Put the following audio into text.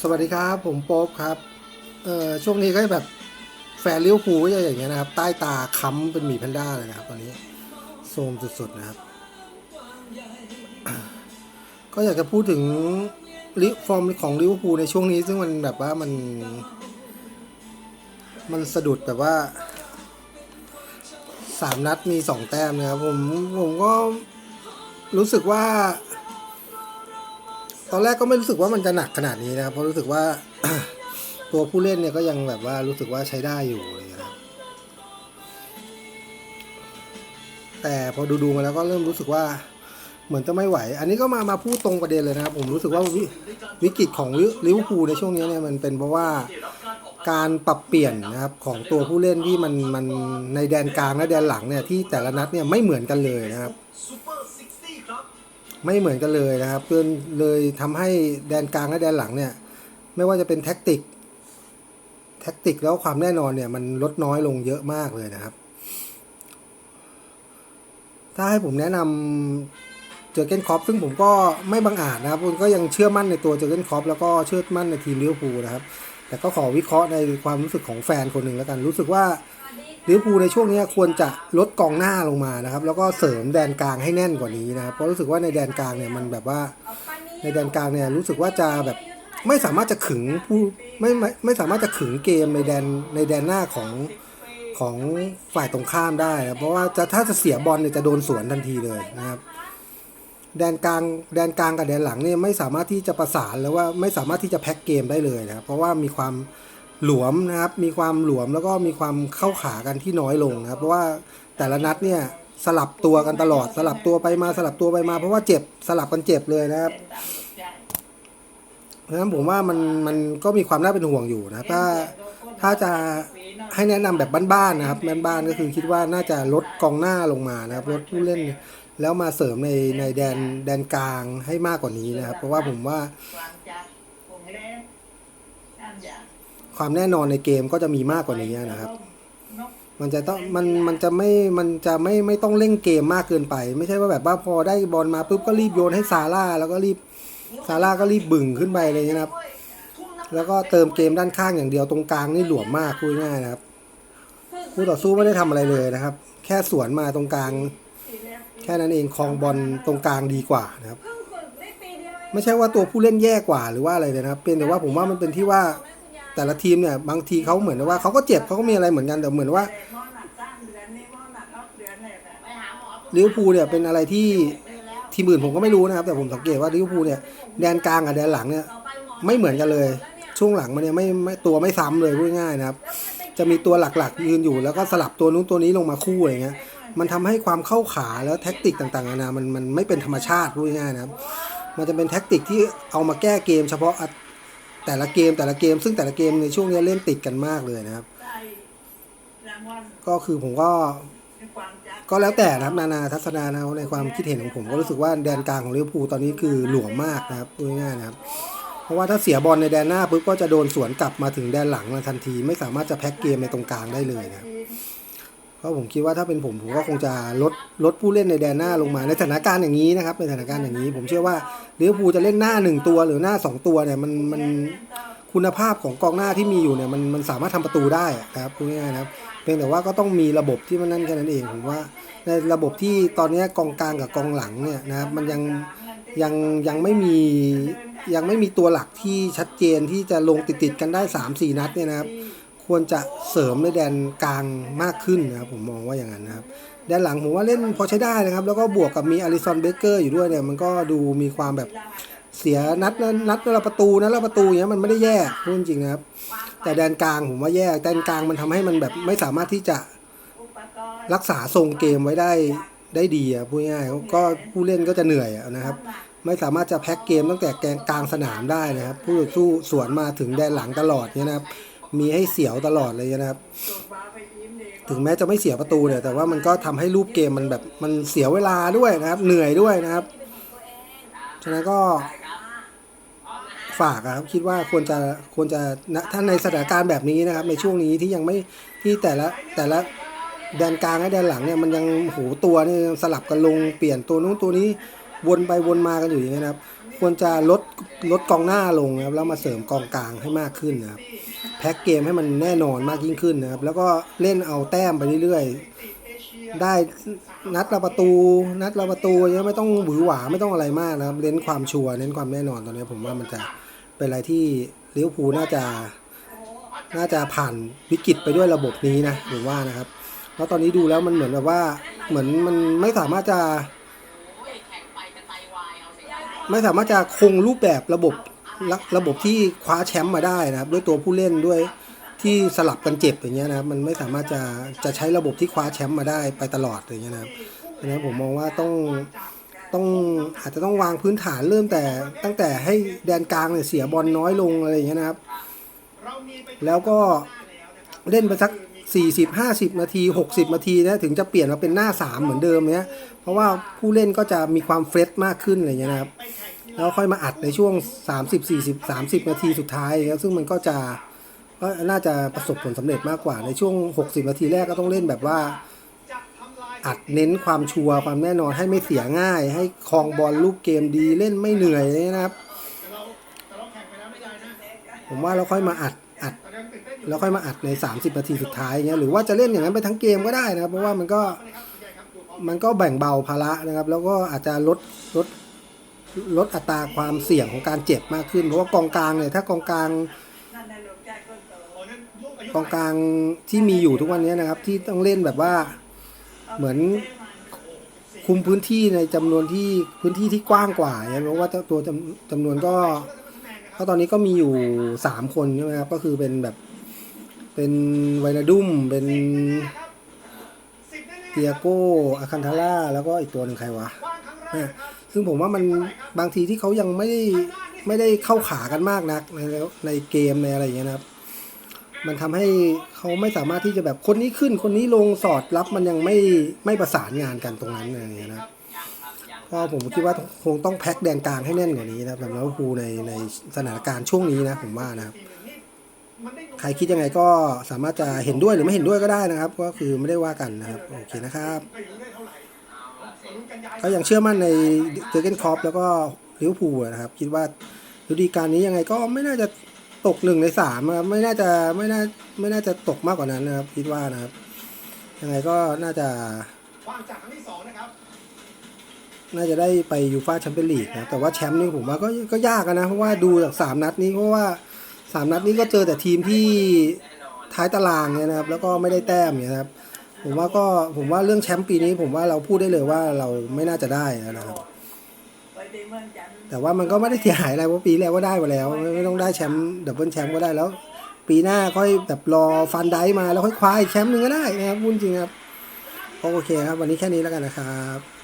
สวัสดีครับผมโป๊บครับ เอ่อช่วงนี้ก็แบบแฟนเลี้ยวภูลก็จะอย่างเงี้ยนะครับ ใต้ตาค้ำเป็นหมีแพนด้าเลยนะครับตอนนี้โทมสุดๆนะครับ ก็อยากจะพูดถึงลิฟอร์มของลิเวอร์พูลในช่วงนี้ ซึ่งมันแบบว่ามัน มันสะดุดแบบว่าสามนัดมีสองแต้มนะครับผมผมก็รู้สึกว่า ตอนแรกก็ไม่รู้สึกว่ามันจะหนักขนาดนี้นะครับเพราะรู้สึกว่าตัวผู้เล่นเนี่ยก็ยังแบบว่ารู้สึกว่าใช้ได้อยู่อะไรอย่างเงี้ยครับแต่พอดูๆมาแล้วก็เริ่มรู้สึกว่าเหมือนจะไม่ไหว อันนี้ก็มามาพูดตรงประเด็นเลยนะครับผมรู้สึกว่าวิวิกฤตของลิเวอร์พูลในช่วงนี้เนี่ยมันเป็นเพราะว่าการปรับเปลี่ยนนะครับของตัวผู้เล่นที่มันมันในแดนกลางและแดนหลังเนี่ยที่แต่ละนัดเนี่ยไม่เหมือนกันเลยนะครับ ไม่เหมือนกันเลยนะครับเพื่อนเลยทำให้แดนกลางและแดนหลังเนี่ย ไม่ว่าจะเป็นแท็กติก แท็กติกแล้วความแน่นอนเนี่ย มันลดน้อยลงเยอะมากเลยนะครับ ถ้าให้ผมแนะนำเจอเกนคอปซึ่งผมก็ไม่บังอาจนะครับผมก็ยังเชื่อมั่นในตัวเจอเกนคอปแล้วก็เชื่อมั่นในทีมลิเวอร์พูลนะครับ แต่ก็ขอวิเคราะห์ในความรู้สึกของแฟนคนหนึ่งแล้วกันรู้สึกว่า ลิเวอร์พูลในช่วงนี้ควรจะลดกองหน้าลงมานะครับ แล้วก็เสริมแดนกลางให้แน่นกว่านี้นะครับเพราะรู้สึกว่าในแดนกลางเนี่ยมันแบบว่าในแดนกลางเนี่ยรู้สึกว่าจะแบบไม่สามารถจะขึงผู้ไม่ไม่ไม่สามารถจะขึงเกมในแดนในแดนหน้าของของฝ่ายตรงข้ามได้นะเพราะว่าจะถ้าจะเสียบอลเนี่ยจะโดนสวนทันทีเลยนะครับ แดนกลางแดนกลางกับแดนหลังเนี่ยไม่สามารถที่จะประสานหรือว่าไม่สามารถที่จะแพ็กเกมได้เลยนะครับเพราะว่ามีความ หลวมนะครับ มีความหลวมแล้วก็มีความเข้าขากันที่น้อยลงนะครับ เพราะว่าแต่ละนัดเนี่ยสลับตัวกันตลอด สลับตัวไปมาสลับตัวไปมา เพราะว่าเจ็บสลับกันเจ็บเลยนะครับเพราะฉะนั้นผมว่ามันมันก็มีความน่าเป็นห่วงอยู่นะถ้าถ้าจะให้แนะนำแบบบ้านๆนะครับบ้านๆก็คือคิดว่าน่าจะลดกองหน้าลงมานะครับลดผู้เล่นแล้วมาเสริมในในแดนแดนกลางให้มากกว่านี้นะครับ เพราะว่าผมว่า ความแน่นอนในเกมก็จะมีมากกว่านี้นะครับ มันจะต้องมันมันจะไม่มันจะไม่ไม่ต้องเล่นเกมมากเกินไป ไม่ใช่ว่าแบบว่าพอได้บอลมาปุ๊บก็รีบโยนให้ซาร่าแล้วก็รีบซาร่าก็รีบบึ่งขึ้นไปเลยนะครับ แล้วก็เติมเกมด้านข้างอย่างเดียวตรงกลางนี่หลวมมากพูดง่ายนะครับคู่ต่อสู้ไม่ได้ทำอะไรเลยนะครับ แค่สวนมาตรงกลาง แค่นั้นเองคลองบอลตรงกลางดีกว่านะครับ ไม่ใช่ว่าตัวผู้เล่นแย่กว่าหรือว่าอะไรเลยนะครับ เป็นแต่ว่าผมว่ามันเป็นที่ว่า แต่ละทีมเนี่ยบางทีเขาเหมือนว่าเขาก็เจ็บเขาก็มีอะไรเหมือนกันแต่เหมือนว่าลิเวอร์พูลเนี่ยเป็นอะไรที่ทีมอื่นผมก็ไม่รู้นะครับ แต่ผมสังเกตว่าลิเวอร์พูลเนี่ยแดนกลางกับแดนหลังเนี่ยไม่เหมือนกันเลย ช่วงหลังมันเนี่ยไม่ไม่ตัวไม่ซ้ำเลยพูดง่ายๆนะครับ จะมีตัวหลักๆยืนอยู่ แล้วก็สลับตัวนู้นตัวนี้ลงมาคู่อะไรเงี้ยมันทำให้ความเข้าขาแล้วแท็กติกต่างๆนานามันมันไม่เป็นธรรมชาติพูดง่ายๆนะครับ มันจะเป็นแท็กติกที่เอามาแก้เกมเฉพาะ แต่ละเกมแต่ละเกม ซึ่งแต่ละเกมในช่วงนี้เล่นติดกันมากเลยนะครับ ก็คือผมก็ ก็แล้วแต่นะครับนานาทัศนานะในความคิดเห็นของผมก็รู้สึกว่าแดนกลางของลิเวอร์พูลตอนนี้คือหลวมมากนะครับง่ายๆนะครับ เพราะว่าถ้าเสียบอลในแดนหน้าปุ๊บก็จะโดนสวนกลับมาถึงแดนหลังทันที ไม่สามารถจะแพ็กเกมในตรงกลางได้เลยนะครับ เพราะผมคิดว่าถ้าเป็นผมผมก็คงจะลดลดผู้เล่นในแดนหน้าลงมาในสถานการณ์อย่างนี้นะครับในสถานการณ์อย่างนี้ ผมเชื่อว่าลิเวอร์พูลจะเล่นหน้าหนึ่งตัวหรือหน้าสองตัวเนี่ยมันมันคุณภาพของกองหน้าที่มีอยู่เนี่ยมันมันสามารถทำประตูได้ครับพูดง่ายๆนะครับเพียงแต่ว่าก็ต้องมีระบบที่มันนั่นแค่นั้นเองผมว่า ในระบบที่ตอนนี้กองกลางกับกองหลังเนี่ยนะครับมันยังยังยังไม่มียังไม่มีตัวหลักที่ชัดเจนที่จะลงติดติดๆกันได้3าสี่นัดเนี่ยนะครับ ควรจะเสริมในแดนกลางมากขึ้นนะครับผมมองว่าอย่างนั้นนะครับแดนหลังผมว่าเล่นพอใช้ได้นะครับ แล้วก็บวกกับมีอาริซอนเบเกอร์อยู่ด้วยเนี่ยมันก็ดูมีความแบบเสียนัดนัดละประตูนัดละประตูอย่างเงี้ยมันไม่ได้แย่พูดจริงนะครับ แต่แดนกลางผมว่าแย่แดนกลางมันทำให้มันแบบไม่สามารถที่จะรักษาทรงเกมไว้ได้ได้ดีอะพูดง่ายก็ผู้เล่นก็จะเหนื่อยนะครับ ไม่สามารถจะแพ็กเกมตั้งแต่แกนกลางสนามได้นะครับ ผู้ต่อสู้สวนมาถึงแดนหลังตลอดเนี่ยนะครับ มีให้เสียวตลอดเลยนะครับ ถึงแม้จะไม่เสียประตูเนี่ยแต่ว่ามันก็ทำให้รูปเกมมันแบบมันเสียเวลาด้วยนะครับ เหนื่อยด้วยนะครับ ฉะนั้นก็ฝากครับคิดว่าควรจะควรจะณถ้าในสถานการณ์แบบนี้นะครับ ในช่วงนี้ที่ยังไม่ที่แต่ละแต่ละแดนกลางและแดนหลังเนี่ยมันยังโหตัวนี่สลับกันลงเปลี่ยนตัวนู้นตัวนี้วนไปวนมากันอยู่อย่างเงี้ยนะครับ ควรจะลดลดกองหน้าลงนะครับแล้วมาเสริมกองกลางให้มากขึ้นนะครับ แพ็กเกมให้มันแน่นอนมากยิ่งขึ้นนะครับ แล้วก็เล่นเอาแต้มไปเรื่อยๆ ได้นัดละประตู นัดละประตูเนี้ยไม่ต้องหวือหวาไม่ต้องอะไรมากนะครับเน้นความชัวร์เน้นความแน่นอนตอนนี้ผมว่ามันจะเป็นอะไรที่ลิเวอร์พูลน่าจะน่าจะผ่านวิกฤตไปด้วยระบบนี้นะผมว่านะครับ เพราะตอนนี้ดูแล้วมันเหมือนแบบว่าเหมือนมันไม่สามารถจะ ไม่สามารถจะคงรูปแบบระบบ ระระบบที่คว้าแชมป์มาได้นะครับ ด้วยตัวผู้เล่นด้วยที่สลับกันเจ็บอย่างเงี้ยนะครับมันไม่สามารถจะจะใช้ระบบที่คว้าแชมป์มาได้ไปตลอดอย่างเงี้ยนะครับดังนั้นผมมองว่าต้องต้องอาจจะต้องวางพื้นฐานเริ่มแต่ตั้งแต่ให้แดนกลางเนี่ยเสียบอลน้อยลงอะไรอย่างเงี้ยนะครับ แล้วก็เล่นไปสัก 40 50 นาที 60 นาทีนะถึงจะเปลี่ยนมาเป็นหน้า 3 เหมือนเดิมเนี้ยเพราะว่าผู้เล่นก็จะมีความเฟรชมากขึ้นอะไรอย่างเงี้ยนะครับ แล้วค่อยมาอัดในช่วง 30 40 30 นาทีสุดท้ายแล้วซึ่งมันก็จะก็น่าจะประสบผลสำเร็จมากกว่าในช่วง 60 นาทีแรกก็ต้องเล่นแบบว่า อัดเน้นความชัวร์ความแน่นอนให้ไม่เสียง่าย ให้ครองบอลลูกเกมดีเล่นไม่เหนื่อยนะครับผมว่าเราค่อยมาอัดอัดแล้วค่อยมาอัดใน 30 นาทีสุดท้ายเงี้ยหรือว่าจะเล่นอย่างนั้นไปทั้งเกมก็ได้นะครับเพราะว่ามันก็มันก็แบ่งเบาภาระนะครับ แล้วก็อาจจะลดลด ลดอัตราความเสี่ยงของการเจ็บมากขึ้น เพราะว่ากองกลางเนี่ยถ้ากองกลางกองกลางที่มีอยู่ทุกวันนี้นะครับ ที่ต้องเล่นแบบว่าเหมือนคุมพื้นที่ในจำนวนที่พื้นที่ที่กว้างกว่าเนี่ยเพราะว่าตัวจำจำนวนก็ก็ตอนนี้ก็มีอยู่สามคนใช่ไหมครับก็คือเป็นแบบเป็นไวนาดุมเป็นเตียโกอาคันทาร่าแล้วก็อีกตัวหนึ่งใครวะ นี่ยซึ่งผมว่ามันบางทีที่เขายังไม่ได้ไม่ได้เข้าขากันมากนักในในเกมในอะไรอย่างเงี้ยนะครับ มันทำให้เขาไม่สามารถที่จะแบบคนนี้ขึ้น คนนี้ลงสอดรับมันยังไม่ไม่ประสานงานกันตรงนั้นอะไรอย่างเงี้ยนะครับก็ผมคิดว่าคงต้องแพ็คแดนกลางให้แน่นกว่านี้นะครับแลิเวอร์พูในในสถานการณ์ช่วงนี้นะผมว่านะครับใครคิดยังไงก็สามารถจะเห็นด้วยหรือไม่เห็นด้วยก็ได้นะครับ ก็คือไม่ได้ว่ากันนะครับ โอเคนะครับ ก็ยังเชื่อมั่นในเจอร์เกนคอปแล้วก็ลิเวอร์พูลนะครับ คิดว่าฤดูกาลนี้ยังไงก็ไม่น่าจะตกหนึ่งในสามนะครับไม่น่าจะไม่น่าไม่น่าจะตกมากกว่านั้นนะครับ คิดว่านะครับ ยังไงก็น่าจะวางจากครั้งที่สองนะครับน่าจะได้ไปยูฟาแชมเปี้ยนลีกนะแต่ว่าแชมป์นี่ผมว่าก็ก็ยากอะนะเพราะว่าดูจากสามนัดนี้เพราะว่าสามนัดนี้ก็เจอแต่ทีมที่ท้ายตารางเนี่ยนะครับ แล้วก็ไม่ได้แต้มเนี่ยนะครับ ผมว่าก็ผมว่าเรื่องแชมป์ปีนี้ผมว่าเราพูดได้เลยว่าเราไม่น่าจะได้นะครับ แต่ว่ามันก็ไม่ได้เสียหายอะไรเพราะปีแล้วก็ได้มาแล้ว ไม่ต้องได้แชมป์ดับเบิลแชมป์ก็ได้แล้ว ปีหน้าค่อยแบบรอฟันได้มาแล้วค่อยคว้าอีกแชมป์หนึ่งก็ได้นะครับพูดจริงครับโอเคครับ วันนี้แค่นี้แล้วกันนะครับ